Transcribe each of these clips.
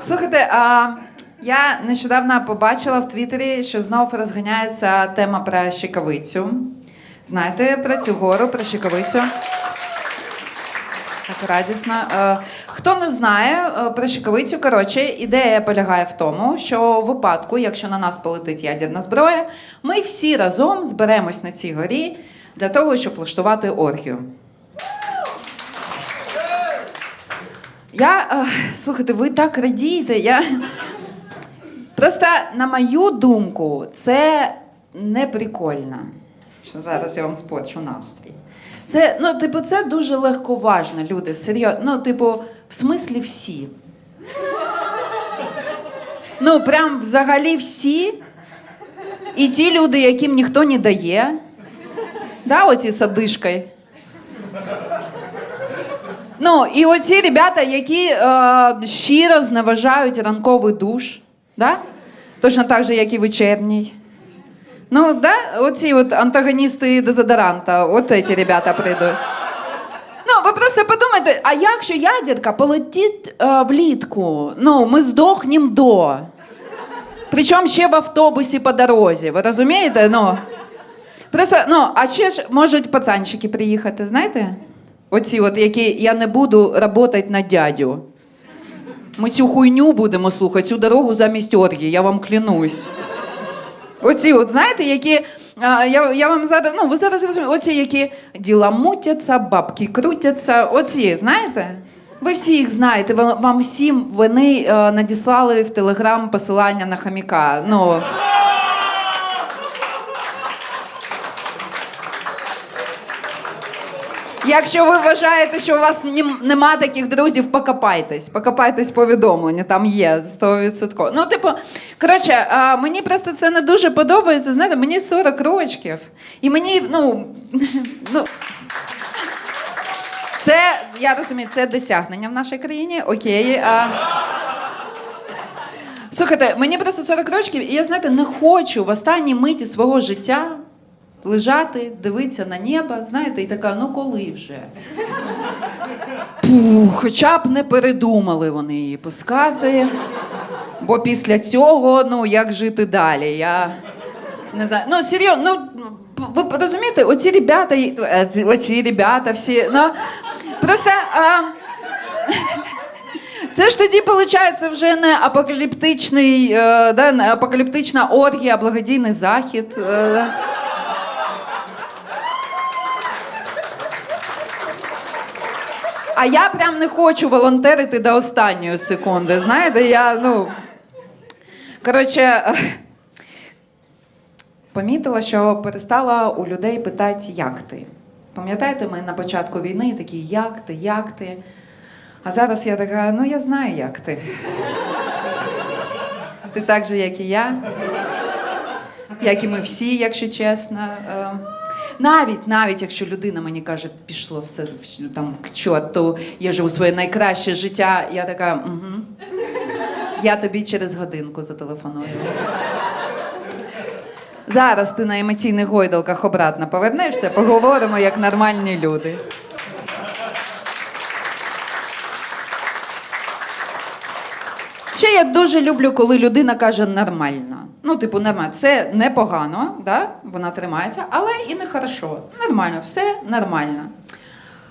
Слухайте, а, я нещодавно побачила в Твіттері, що знов розганяється тема про щекавицю. Знаєте про цю гору, про щекавицю? Так радісно. Е, Хто не знає е, про щекавицю, коротше, ідея полягає в тому, що в випадку, якщо на нас полетить ядерна зброя, ми всі разом зберемось на цій горі для того, щоб влаштувати оргію. Я е, слухайте, ви так радієте. Я просто на мою думку, це не прикольно. Що зараз я вам спорчу настрій. Це, ну, типу, це дуже легковажно, люди. Серйозно. Ну, типу, в смислі всі. Ну, прям взагалі всі. І ті люди, яким ніхто не дає. Да, оці з одишкою. Ну, і оці ребята, які е, щиро зневажають ранковий душ, да? точно так же, як і вечірній. Ну, да, оці от антагоністи дезодоранта, от ці ребята прийдуть. Ну, ви просто подумайте, а якщо ядерка полетить е, влітку, ну, ми здохнемо до. Причому ще в автобусі по дорозі, ви розумієте? Ну, просто, ну, а ще ж можуть пацанчики приїхати, знаєте? Оці, от, які я не буду працювати на дядю. Ми цю хуйню будемо слухати, цю дорогу замість оргії, я вам клянусь. Оці, от, знаєте, які. А, я, я вам зараз, ну, ви зараз розумієте, оці, які діла мутяться, бабки крутяться. Оці, знаєте? Ви всі їх знаєте, вам, вам всім вони е, надіслали в Телеграм посилання на хаміка. Ну. Якщо ви вважаєте, що у вас нема таких друзів, покопайтесь. Покопайтесь повідомлення, там є 100%. Ну, типу, коротше, мені просто це не дуже подобається. Знаєте, мені 40 років. І мені, ну, ну. Це, я розумію, це досягнення в нашій країні. Окей. А... Слухайте, мені просто 40 років, і я, знаєте, не хочу в останній миті свого життя лежати, дивитися на небо, знаєте, і така, ну коли вже? Пух, хоча б не передумали вони її пускати. Бо після цього, ну, як жити далі? Я не знаю. Ну, серйозно, ну, ви розумієте, оці ребята, е, оці ребята всі, ну, просто. А... Це ж тоді, виходить, вже не апокаліптичний, е, да, апокаліптична оргія, благодійний захід. А я прям не хочу волонтерити до останньої секунди. Знаєте, я ну. Коротше, помітила, що перестала у людей питати, як ти. Пам'ятаєте, ми на початку війни такі, як ти, як ти? А зараз я така, ну я знаю, як ти. Ти так же, як і я, як і ми всі, якщо чесно. Навіть, навіть якщо людина мені каже, пішло все там к чорту, я живу своє найкраще життя, я така, угу. Я тобі через годинку зателефоную. Зараз ти на емоційних гойдалках обратно повернешся, поговоримо як нормальні люди. Я дуже люблю, коли людина каже нормально. Ну, типу, нормально. Це непогано, да? вона тримається, але і не хорошо. Нормально, все нормально.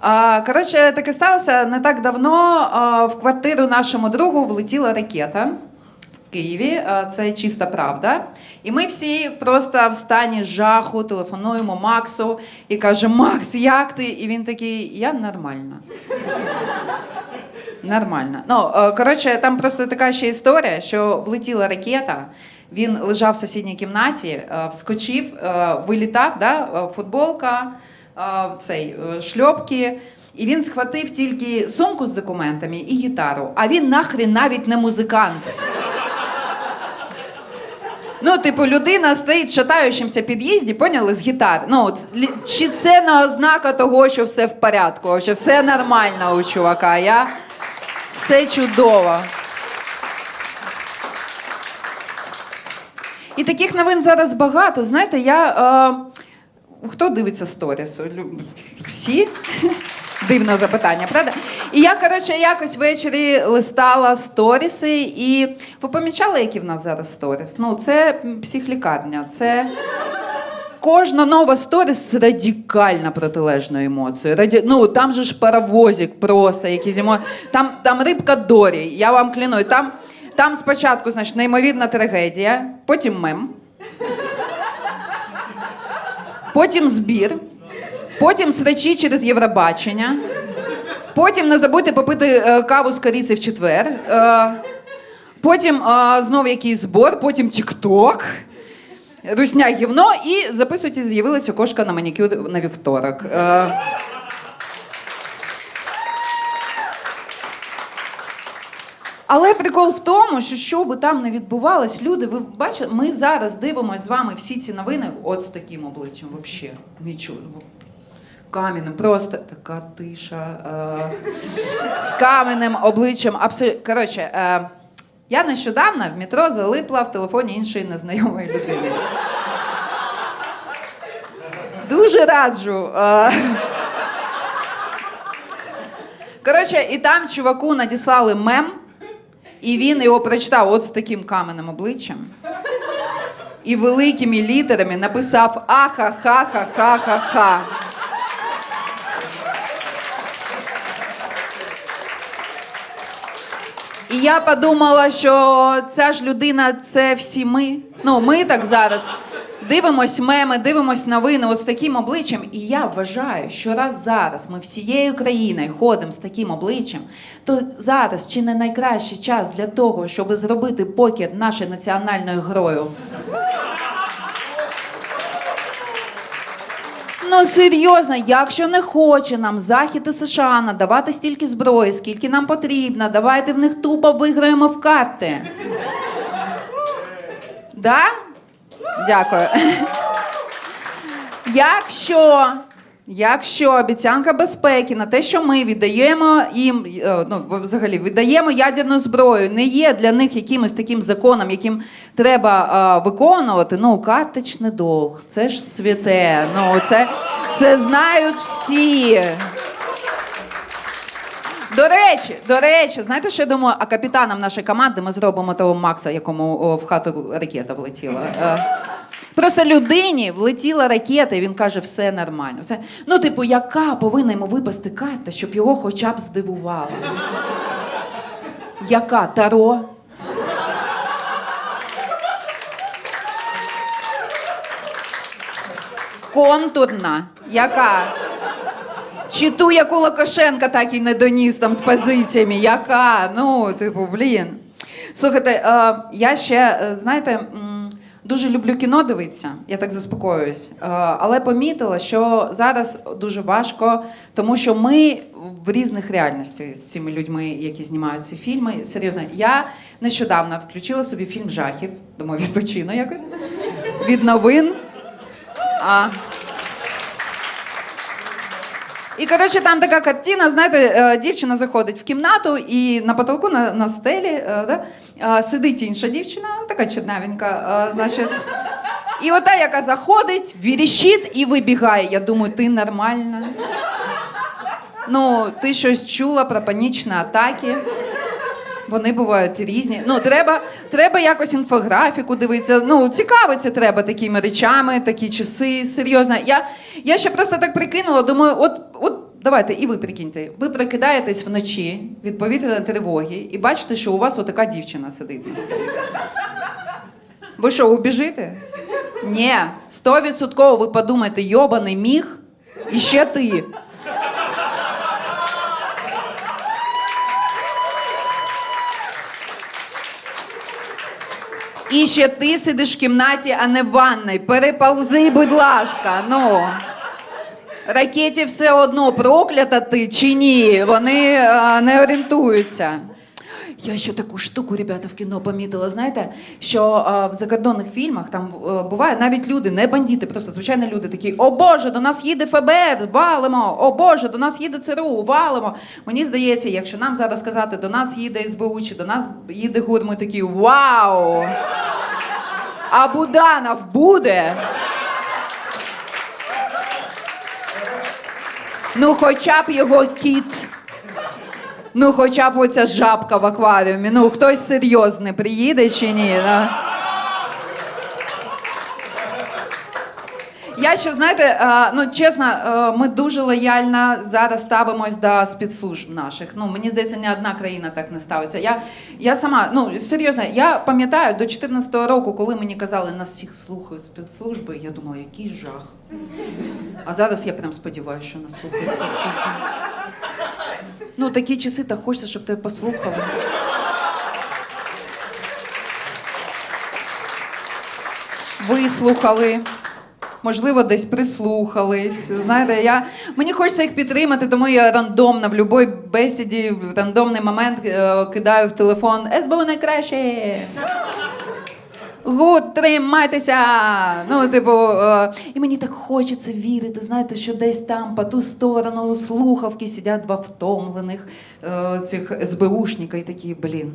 А, коротше, таке сталося не так давно. А, в квартиру нашому другу влетіла ракета в Києві. А, це чиста правда. І ми всі просто в стані жаху телефонуємо Максу і каже: Макс, як ти? І він такий, я нормально. Нормально. Ну, е, коротше, там просто така ще історія, що влетіла ракета. Він лежав в сусідній кімнаті, е, вскочив, е, вилітав, да, футболка, цей, шльопки. І він схватив тільки сумку з документами і гітару. А він нахрін навіть не музикант. Ну, типу, людина стоїть в шатаючомуся під'їзді, поняли, з гітар. Ну, чи це не ознака того, що все в порядку, що все нормально у чувака. Я... Все чудово. І таких новин зараз багато. Знаєте, я. Е, хто дивиться сторіс? Всі? дивного запитання, правда? І я, коротше, якось ввечері листала сторіси, і ви помічали, які в нас зараз сторіс? Ну, це психлікарня, це. Кожна нова сторіс це радикально протилежною емоцією. Раді... Ну там же ж паровозик просто якийсь емо... Там, там рибка Дорі, я вам клянусь. Там, там спочатку, значить, неймовірна трагедія, потім мем, потім збір, потім срачі через Євробачення, потім не забудьте попити е, каву з кориці в четвер. Е, потім е, знов якийсь збор, потім Тік-Ток. Русня гівно і записуйте, з'явилася кошка на манікюр на вівторок. Е, Але прикол в тому, що що би там не відбувалось, люди, ви бачите, ми зараз дивимося з вами всі ці новини от з таким обличчям. Взагалі, нічого. Кам'яним, просто така тиша. Е, з кам'яним обличчям. Абсолютно. Коротше, е, я нещодавно в метро залипла в телефоні іншої незнайомої людини. Дуже раджу. Е, Коротше, і там чуваку надіслали мем, і він його прочитав от з таким каменним обличчям. І великими літерами написав аха-ха-ха-ха-ха-ха. Я подумала, що ця ж людина це всі ми. Ну, ми так зараз дивимось меми, дивимось новини от з таким обличчям. І я вважаю, що раз зараз ми всією країною ходимо з таким обличчям, то зараз чи не найкращий час для того, щоб зробити покер нашою національною грою. Ну серйозно, якщо не хоче нам Захід і США надавати стільки зброї, скільки нам потрібно, давайте в них тупо виграємо в карти. Да? Дякую. Якщо, якщо обіцянка безпеки на те, що ми віддаємо їм, е, ну взагалі віддаємо ядерну зброю, не є для них якимось таким законом, яким треба е, виконувати, ну карточний долг, це ж святе. Ну це, це знають всі. До речі, до речі, знаєте, що я думаю, а капітаном нашої команди ми зробимо того Макса, якому в хату ракета влетіла. Просто людині влетіла ракета, і він каже, все нормально. Все. Ну, типу, яка повинна йому випасти карта, щоб його хоча б здивувала? Яка? Таро? Контурна? Яка? Чи ту, яку Лукашенка так і не доніс там з позиціями? Яка? Ну, типу, блін. Слухайте, е, я ще, е, знаєте, дуже люблю кіно дивитися, я так заспокоююсь. Е, але помітила, що зараз дуже важко, тому що ми в різних реальностях з цими людьми, які знімають ці фільми. Серйозно, я нещодавно включила собі фільм жахів, тому відпочину якось від новин. А, і коротше, там така картина, знаєте, е, дівчина заходить в кімнату, і на потолку на, на стелі е, да, е, сидить інша дівчина, така чернавенька, значить. І ота, яка заходить, віріщить і вибігає. Я думаю, ти нормальна. Ну, ти щось чула про панічні атаки. Вони бувають різні. Ну, треба, треба якось інфографіку дивитися. Ну, цікавиться треба такими речами, такі часи. Серйозно. Я, я ще просто так прикинула, думаю, от, от давайте, і ви прикиньте. Ви прокидаєтесь вночі від повітряної тривоги і бачите, що у вас отака дівчина сидить. Ви що, убіжите? Ні, стовідсотково ви подумаєте, йобаний міг, і ще ти. І ще ти сидиш в кімнаті, а не в ванной. Переповзи, будь ласка. Ну. Ракеті все одно проклята ти чи ні. Вони е, не орієнтуються. Я ще таку штуку, ребята, в кіно помітила. Знаєте, що е, в закордонних фільмах там е, буває навіть люди, не бандити, просто звичайні люди такі: О Боже, до нас їде ФБР, валимо! О Боже, до нас їде ЦРУ, валимо. Мені здається, якщо нам зараз сказати, до нас їде СБУ чи до нас їде ГУР, ми такі вау! А Буданов буде. Ну, хоча б його кіт. Ну, хоча б оця жабка в акваріумі. Ну, хтось серйозний приїде чи ні? Да? Я ще знаєте, е, ну чесно, е, ми дуже лояльно зараз ставимось до спецслужб наших. Ну мені здається, ні одна країна так не ставиться. Я, я сама, ну серйозно, я пам'ятаю до 14-го року, коли мені казали, нас всіх слухають спецслужби, я думала, який жах. А зараз я прям сподіваюся, що нас слухають спецслужби. Ну, такі часи, так хочеться, щоб тебе послухали. Вислухали. Можливо, десь прислухались. Знаєте, я мені хочеться їх підтримати, тому я рандомно в будь-якій бесіді в рандомний момент е, кидаю в телефон СБУ найкраще. Гуд, тримайтеся! Ну, типу, е, і мені так хочеться вірити, знаєте, що десь там по ту сторону слухавки сидять два втомлених е, цих СБУшника і такі, блін.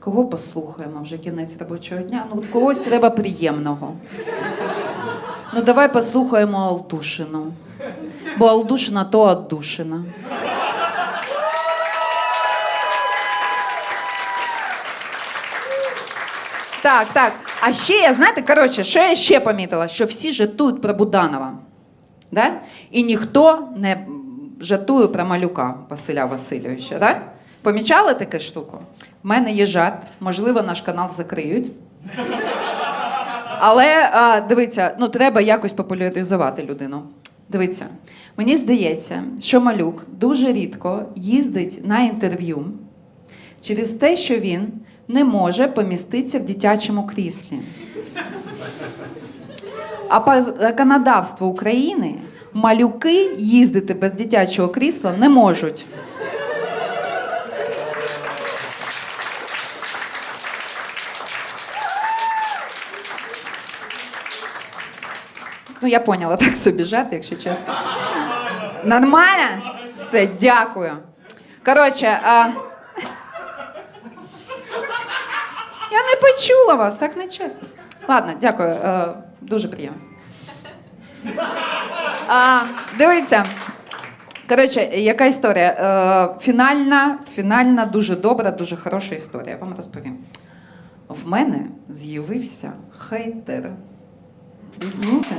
Кого послухаємо вже кінець робочого дня? Ну, когось треба приємного. Ну, давай послухаємо Алтушину. Бо Алдушина то Аддушина. Так, так. А ще я, знаєте, коротше, що я ще помітила? Що всі жартують про Буданова. Да? І ніхто не жартує про малюка Василя Васильовича. Да? Помічали таку штуку? В мене є жарт, можливо, наш канал закриють. Але а, дивіться, ну треба якось популяризувати людину. Дивіться, мені здається, що малюк дуже рідко їздить на інтерв'ю через те, що він не може поміститися в дитячому кріслі. А по законодавству України малюки їздити без дитячого крісла не можуть. Ну, я поняла, так собі жати, якщо чесно. Нормально? Все, дякую. Коротше, а... я не почула вас, так не чесно. Ладно, дякую, е, дуже приємно. А, дивіться. Коротше, яка історія? Е, фінальна, фінальна, дуже добра, дуже хороша історія. Я вам розповім. В мене з'явився хейтер. Прикиньте?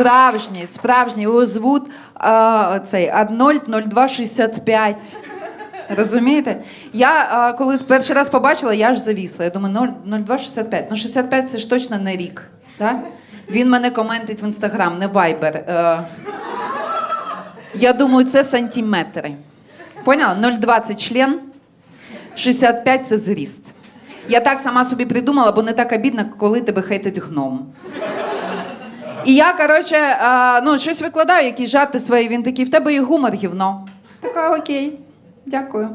Справжній, справжній. Його звуть а, цей 000265. Розумієте? Я а, коли перший раз побачила, я аж завісла. Я думаю, 0- 0265. Ну, 65 це ж точно не рік. Да? Він мене коментить в інстаграм, не вайбер. Е, я думаю, це сантиметри. Поняла? 0,2 член, 65 це зріст. Я так сама собі придумала, бо не так обідно, коли тебе хейтить гном. І я, коротше, а, ну, щось викладаю, якісь жарти свої. Він такий, в тебе і гумор гівно. Така, окей, дякую.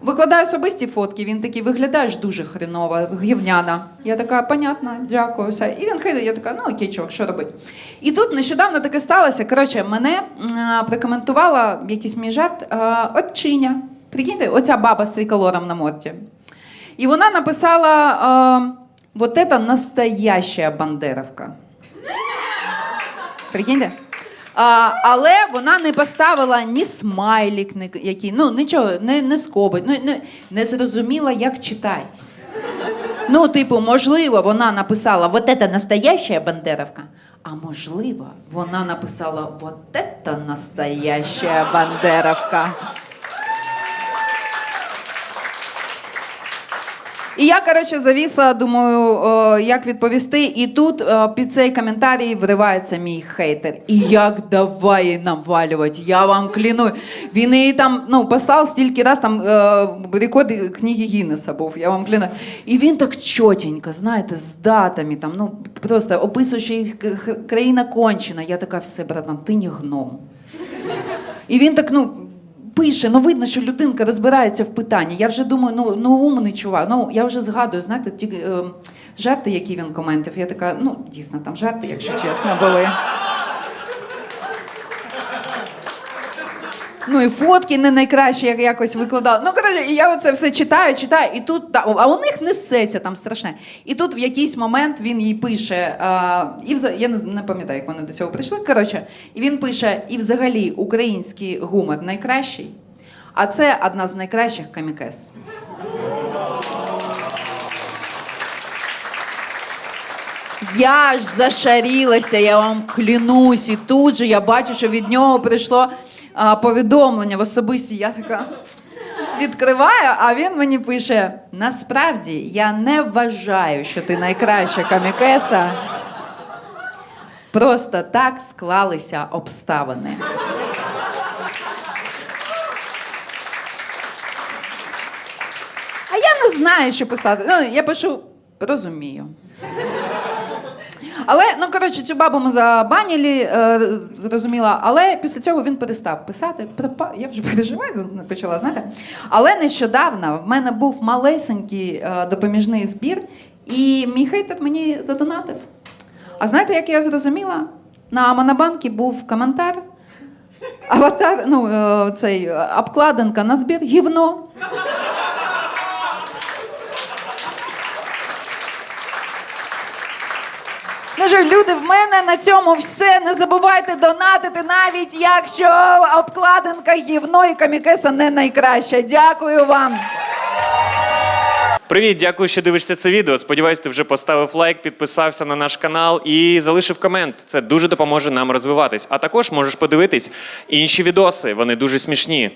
Викладаю особисті фотки, він такий, виглядаєш дуже хреново, гівняна. Я така, понятно, дякую. Все. І він хейтить, я така, ну окей, чувак, що робити? І тут нещодавно таке сталося. Коротше, мене м, прокоментувала якийсь мій жарт а, отчиня. Прикиньте, оця баба з триколором на морді. І вона написала: а, вот это настоящая бандеровка. Прикиньте? А, але вона не поставила ні смайлік, ні, який, ну нічого, не, не скобить, ну, не, не зрозуміла, як читати. Ну, типу, можливо, вона написала вот это настоящая бандеровка. А можливо, вона написала вот это настоящая бандеровка. І я, коротше, завісла, думаю, о, як відповісти. І тут о, під цей коментарій вривається мій хейтер. І як давай навалювати, я вам кліну. Він її там ну, послав стільки раз, там е, рекорд книги Гіннеса був, я вам кліну. І він так чотенько, знаєте, з датами, там, ну, просто описує, що їх країна кончена. Я така, все, братан, ти не гном. І він так, ну. Пише, ну видно, що людинка розбирається в питанні. Я вже думаю, ну, ну умний чувак. Ну я вже згадую, знаєте, ті е, жарти, які він коментив. Я така, ну дійсно, там жарти, якщо чесно, були. Ну і фотки не найкращі, як якось викладала. Ну, коротше, я оце все читаю, читаю, і тут та, а у них несеться там страшне. І тут в якийсь момент він їй пише, а, і вза- я не, не пам'ятаю, як вони до цього прийшли. Коротше, і він пише: і взагалі український гумор найкращий, а це одна з найкращих камікес. Я ж зашарілася, я вам клянусь, і тут же я бачу, що від нього прийшло а, повідомлення в особисті. Я така відкриваю, а він мені пише: насправді я не вважаю, що ти найкраща камікеса. Просто так склалися обставини. А я не знаю, що писати. Ну, я пишу розумію. Але, ну коротше, цю бабу ми забаніли, е, зрозуміла. Але після цього він перестав писати. Пропа... Я вже переживаю, почала, знаєте. Але нещодавно в мене був малесенький е, допоміжний збір, і мій хейтер мені задонатив. А знаєте, як я зрозуміла? На Монобанкі був коментар. Аватар, ну, е, цей е, обкладинка на збір гівно. Що, люди, в мене на цьому все. Не забувайте донатити, навіть якщо обкладинка гівно і камікеса не найкраща. Дякую вам. Привіт, дякую, що дивишся це відео. Сподіваюсь, ти вже поставив лайк, підписався на наш канал і залишив комент. Це дуже допоможе нам розвиватись. А також можеш подивитись інші відоси. Вони дуже смішні.